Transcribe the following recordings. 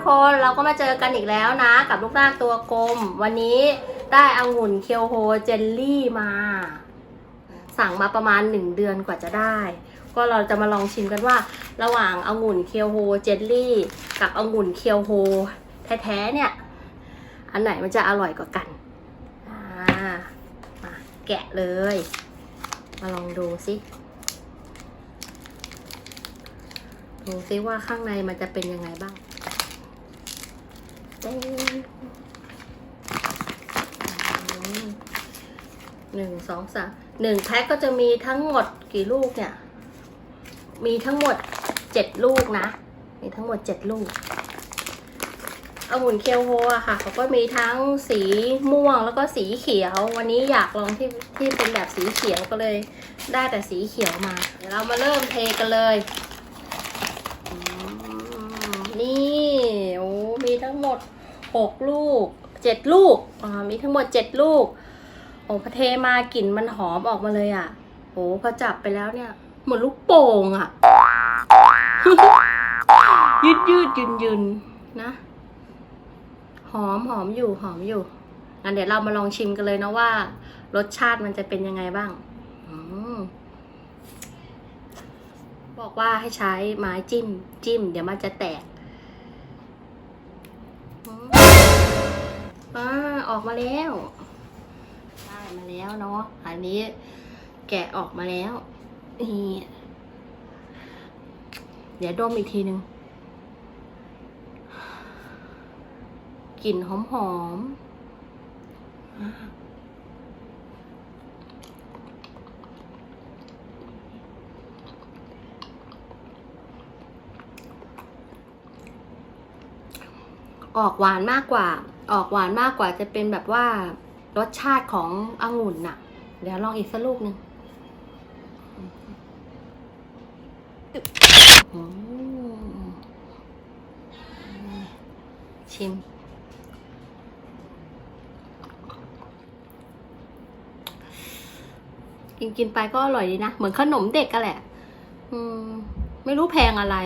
กคนเราก็มาเจอกันอีกแล้วนะ กับลูกนาคตัวกลม วันนี้ได้องุ่นเคียวโฮเจลลี่มา สั่งมาประมาณ1เดือนกว่าจะได้ ก็เราจะมาลองชิมกันว่า ระหว่างองุ่นเคียวโฮเจลลี่ กับองุ่นเคียวโฮแท้ๆเนี่ย อันไหนมันจะอร่อยกว่ากันมาแกะเลย มาลองดูสิดูซิว่าข้างในมันจะเป็นยังไงบ้าง หนึ่งสองสามหนึ่งแพ็คก็จะมีทั้งหมดกี่ลูกเนี่ย มีทั้งหมดเจ็ดลูกนะ มีทั้งหมดเจ็ดลูกองุ่นเคียวโฮอะค่ะเขาก็มีทั้งสีม่วงแล้วก็สีเขียว วันนี้อยากลองที่ที่เป็นแบบสีเขียวก็เลย ได้แต่สีเขียวมา เดี๋ยวเรามาเริ่มเทกันเลย นี่ ทั้งหมดหกลูกเจ็ดลูกอ่ามีทั้งหมดเจ็ดลูก โอ้พอเทมากลิ่นมันหอมออกมาเลยอะโอ้พอจับไปแล้วเนี่ยเหมือนลูกโป่งอะ ยืดยืดยืนยืนนะหอมหอมอยู่หอมอยู่งั้นเดี๋ยวเรามาลองชิมกันเลยนะว่า รสชาติมันจะเป็นยังไงบ้างอบอกว่าให้ใช้ไม้จิ้ม จิ้ม เดี๋ยวมันจะแตก อืมอ่าออกมาแล้วได้มาแล้วเนาะ อันนี้แกะออกมาแล้ว นี่ เดี๋ยวดมอีกทีนึง กลิ่นหอมหอมๆ ออกหวานมากกว่า ออกหวานมากกว่าจะเป็นแบบว่ารสชาติขององุ่นน่ะ เดี๋ยวลองอีกสักลูกหนึ่งชิม กินกินไปก็อร่อยดีนะ เหมือนขนมเด็กกันแหละ อืม ไม่รู้แพงอะไร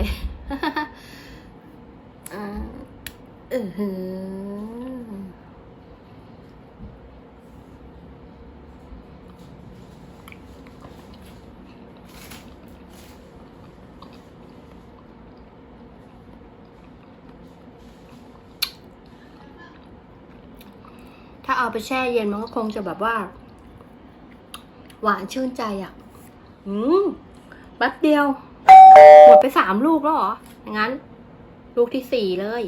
อ่า ออหือถ้าเอาไปแช่เย็นมันก็คงจะแบบว่า หวานชื่นใจอะ อืมแป๊บเดียว หมดไปสามลูกแล้วเหรอ งั้น ลูกที่สี่เลย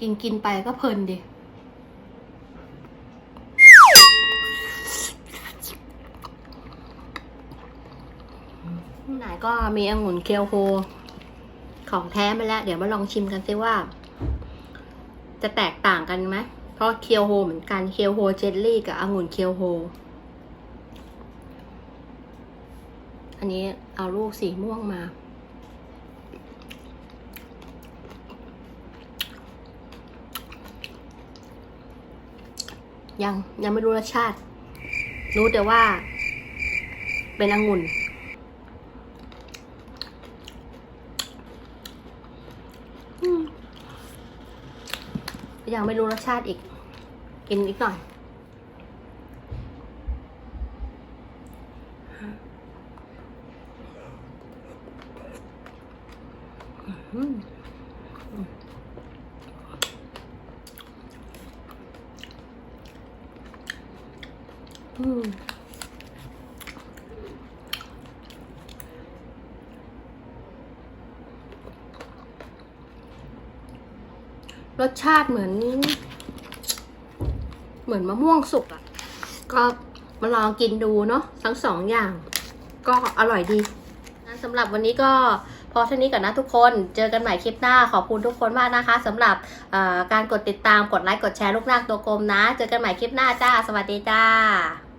กินกินไปก็เพลินดิไหนก็มีองุ่นเคียวโฮของแท้มาแล้ว เดี๋ยวมาลองชิมกันซิว่า จะแตกต่างกันไหมเพราะเคียวโฮเหมือนกันเคียวโฮเจลลี่กับองุ่นเคียวโฮอันนี้เอาลูกสีม่วงมา ยังยังไม่รู้รสชาติ รู้แต่ว่า เป็นองุ่น ยังไม่รู้รสชาติอีก กินอีกหน่อยอืม รสชาติเหมือน เหมือนมะม่วงสุกอะ่ะ ก็มาลองกินดูเนาะทั้งสองอย่าง ก็อร่อยดีงั้นสำหรับวันนี้ก็พอเท่านี้ก่อนนะทุกคน เจอกันใหม่คลิปหน้า ขอบคุณทุกคนมากนะคะสำหรับการกดติดตาม กดไลค์ กดแชร์ลูกนาคตัวกลมนะ เจอกันใหม่คลิปหน้าจ้า สวัสดีจ้า